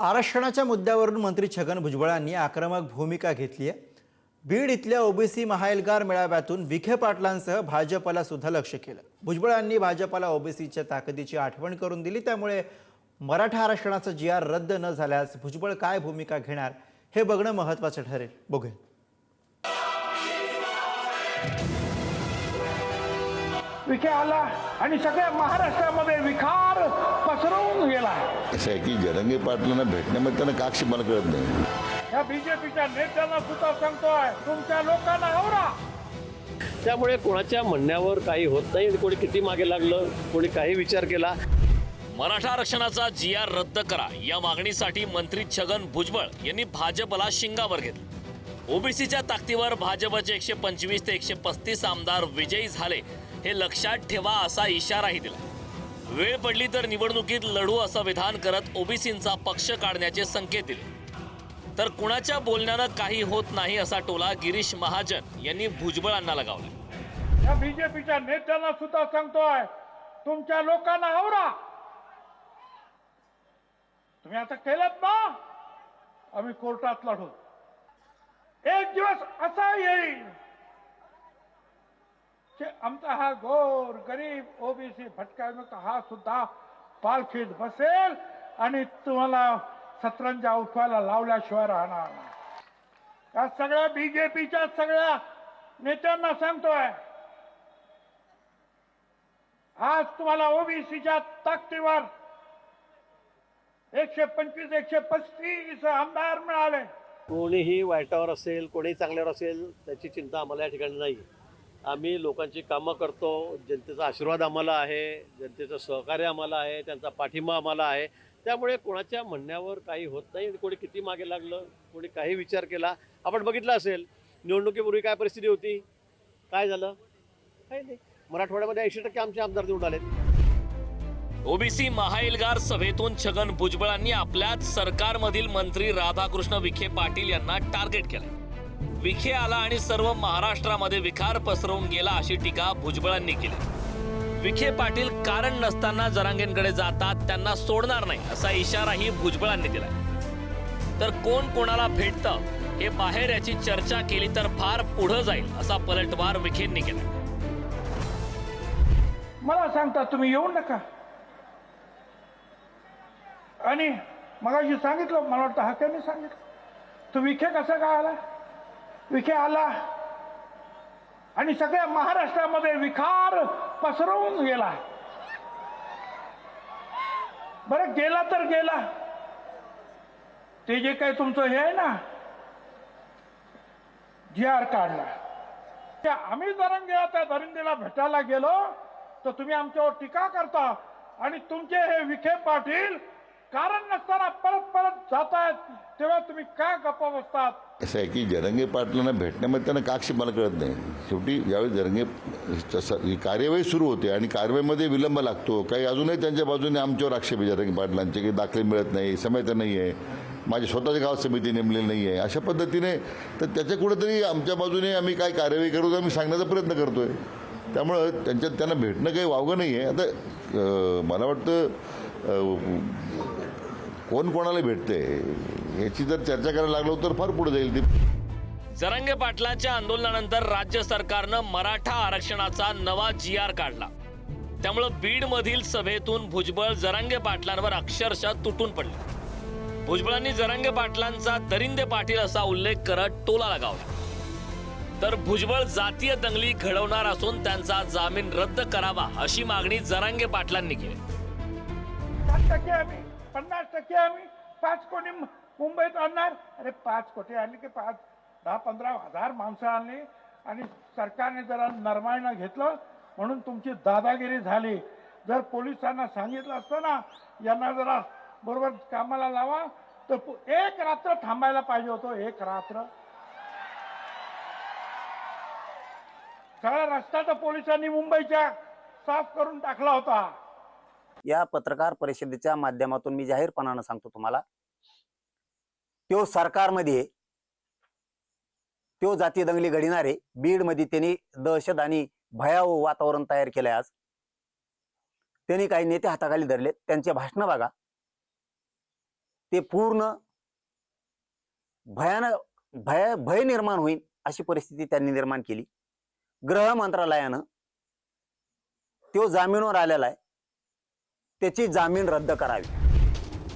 आरक्षणाच्या मुद्द्यावरून मंत्री छगन भुजबळांनी आक्रमक भूमिका घेतली आहे. बीड इथल्या ओबीसी महाएल्गार मेळाव्यातून विखे पाटलांसह भाजपला सुद्धा लक्ष केलं. भुजबळांनी भाजपला ओबीसीच्या ताकदीची आठवण करून दिली. त्यामुळे मराठा आरक्षणाचा जी आर रद्द न झाल्यास भुजबळ काय भूमिका घेणार हे बघणं महत्त्वाचं ठरेल. बघूया. विखे आला आणि सगळ्या महाराष्ट्रामध्ये विखार पसरवून गेला असं आहे की जरंगे पाटलांना भेटण्यामध्ये त्यांना काक्षी मला कळत नाही. या बीजेपीच्या नेत्यांना सुद्धा सांगतोय तुमच्या लोकांना आवरा. त्यामुळे कोणाच्या म्हणण्यावर काही होत नाही आणि कोणी किती मागे लागलं कोणी काही विचार केला. मराठा आरक्षणाचा जी आर रद्द करा. या मागणीसाठी मंत्री छगन भुजबळ यांनी भाजपला शिंगावर घेतलं. ओबीसीच्या ताकदीवर भाजपचे एकशे पंचवीस ते एकशे पस्तीस आमदार विजयी झाले. हे लक्षात ठेवा असा इशाराही दिला. वेळ पडली तर निवडणुकीत लढू असं विधान करत ओबीसींचा पक्ष काढण्याचे संकेत दिले. तर कुणाच्या बोलण्यानं काही होत नाही असा टोला गिरीश महाजन यांनी भुजबळांना लगावला. या बीजेपीच्या नेत्यांना सुद्धा सांगतोय तुमच्या लोकांना आवरा. तुम्ही आता केलं ना? आम्ही कोर्टात लढू. एक दिवस असा येईल. आमचा हा गोर गरीब ओबीसी भटका हा सुद्धा पालखीत बसेल। आणि तुम्हाला सतरंजा उठवायला लावल्याशिवाय राहणार नाही. या सगळ्या बीजेपीच्या सगळ्या नेत्यांना सांगतोय आज तुम्हाला ओबीसीच्या ताकदीवर एकशे पंचवीस एकशे पस्तीस आमदार मिळाले. कोणीही वाईटावर असेल कोणीही चांगल्यावर असेल त्याची चिंता आम्हाला या ठिकाणी नाही. आम्ही लोकांची कामं करतो. जनतेचा आशीर्वाद आम्हाला आहे. जनतेचं सहकार्य आम्हाला आहे. त्यांचा पाठिंबा आम्हाला आहे. त्यामुळे कोणाच्या म्हणण्यावर काही होत नाही आणि कोणी किती मागे लागलं कोणी काही विचार केला आपण बघितलं असेल निवडणुकीपूर्वी काय परिस्थिती होती? काय झालं? काही नाही. मराठवाड्यामध्ये ऐंशी टक्के आमचे आमदार निवडून आलेत. ओबीसी महाएल्गार सभेतून छगन भुजबळांनी आपल्याच सरकारमधील मंत्री राधाकृष्ण विखे पाटील यांना टार्गेट केलं विखे आला आणि सर्व महाराष्ट्रामध्ये विखार पसरवून गेला अशी टीका भुजबळांनी केली. विखे पाटील कारण नसताना जरांगेंकडे जातात त्यांना सोडणार नाही असा इशाराही भुजबळांनी दिला तर कोण कोणाला भेटतं हे बाहेर याची चर्चा केली तर फार पुढं जाईल असा पलटवार विखेंनी केला. मला सांगता तुम्ही येऊ नका. आणि मगाशी सांगितलं मला वाटतं हाक्याने सांगितलं. तू विखे कसा काय आला? विखे आला. आणि सगळ्या महाराष्ट्रामध्ये विखार पसरवून गेला. बरं गेला तर गेला. ते जे काही तुमचं हे आहे ना जी आर काढला. त्या आम्ही धरंगेला त्या धरंगेला भेटायला गेलो तर तुम्ही आमच्यावर टीका करता. आणि तुमचे हे विखे पाटील कारण नसताना परत परत जात आहेत तेव्हा तुम्ही काय गप्पा बसतात? असं आहे की जरंगे पाटलांना भेटण्यामध्ये त्यांना काक्षी मला कळत नाही. शेवटी ज्यावेळी जरंगे ही कार्यवाही सुरू होते आणि कारवाईमध्ये विलंब लागतो काही अजूनही त्यांच्या बाजूने आमच्यावर आक्षेप आहे जरंगे पाटलांचे की दाखले मिळत नाही समयता नाही आहे माझ्या स्वतःच्या गाव समिती नेमलेली नाही आहे अशा पद्धतीने तर त्याच्या कुठेतरी आमच्या बाजूने आम्ही काय कार्यवाही करू आम्ही सांगण्याचा प्रयत्न करतो आहे त्यामुळं त्यांच्यात त्यांना भेटणं काही वावगं नाही आहे आता मला वाटतं कोण कोणाला भेटते याची जर चर्चा करायला लागलो तर फार पुढे जाईल ती. जरांगे पाटलांच्या आंदोलनानंतर राज्य सरकारनं मराठा आरक्षणाचा नवा जी आर काढला. त्यामुळं बीड मधील सभेतून भुजबळ जरांगे पाटलांवर अक्षरशः तुटून पडले. भुजबळांनी जरांगे पाटलांचा दरिंदे पाटील असा उल्लेख करत टोला लगावला तर भुजबळ जातीय दंगली घडवणार असून त्यांचा जामीन रद्द करावा अशी मागणी जरांगे पाटलांनी केली. साठ टक्के आम्ही पन्नास टक्के आम्ही पाच मु- मुंबईत आणणार? अरे पाच कोटी आणली की पाच दहा पंधरा हजार माणसं आणली आणि सरकारने जरा नरमाईनं घेतलं म्हणून तुमची दादागिरी झाली. जर पोलिसांना सांगितलं असतं ना यांना जरा बरोबर कामाला लावा तर एक रात्र थांबायला पाहिजे होतो एक रात्र. सगळा रस्ता तर पोलिसांनी मुंबईच्या साफ करून टाकला होता. या पत्रकार परिषदेच्या माध्यमातून मी जाहीरपणानं सांगतो तुम्हाला तो सरकारमध्ये तो जाती दंगली घडणारे बीडमध्ये त्यांनी दहशत आणि भयावह वातावरण तयार केलंय आज. त्यांनी काही नेते हाताखाली धरले त्यांचे भाषणं बघा. ते पूर्ण भयानक भय भय निर्माण होईल अशी परिस्थिती त्यांनी निर्माण केली. गृह मंत्रालयानं तो जामीनवर आलेला आहे. त्याची जामीन रद्द करावी.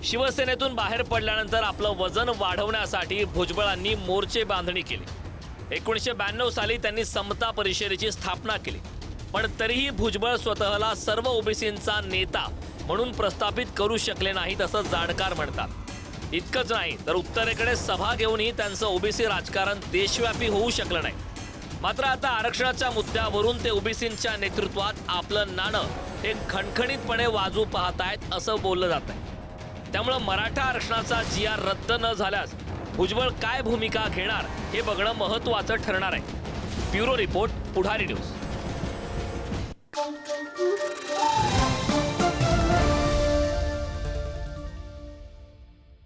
शिवसेनेतून बाहेर पडल्यानंतर आपलं वजन वाढवण्यासाठी भुजबळांनी मोर्चे बांधणी केली. एकोणीसशे ब्याण्णव साली त्यांनी समता परिषदेची स्थापना केली. पण तरीही भुजबळ स्वतःला सर्व ओबीसींचा नेता म्हणून प्रस्थापित करू शकले नाहीत असं जाणकार म्हणतात. इतकंच नाही तर उत्तरेकडे सभा घेऊनही त्यांचं ओबीसी राजकारण देशव्यापी होऊ शकलं नाही. मात्र आता आरक्षणाच्या मुद्द्यावरून ते ओबीसींच्या नेतृत्वात आपलं नाणं हे खणखणीतपणे वाजू पाहतायत असं बोललं जात आहे त्यामुळं मराठा आरक्षणाचा जी आर रद्द न झाल्यास भुजबळ काय भूमिका घेणार हे बघणं महत्त्वाचं ठरणार आहे. Bureau report Pudhari news.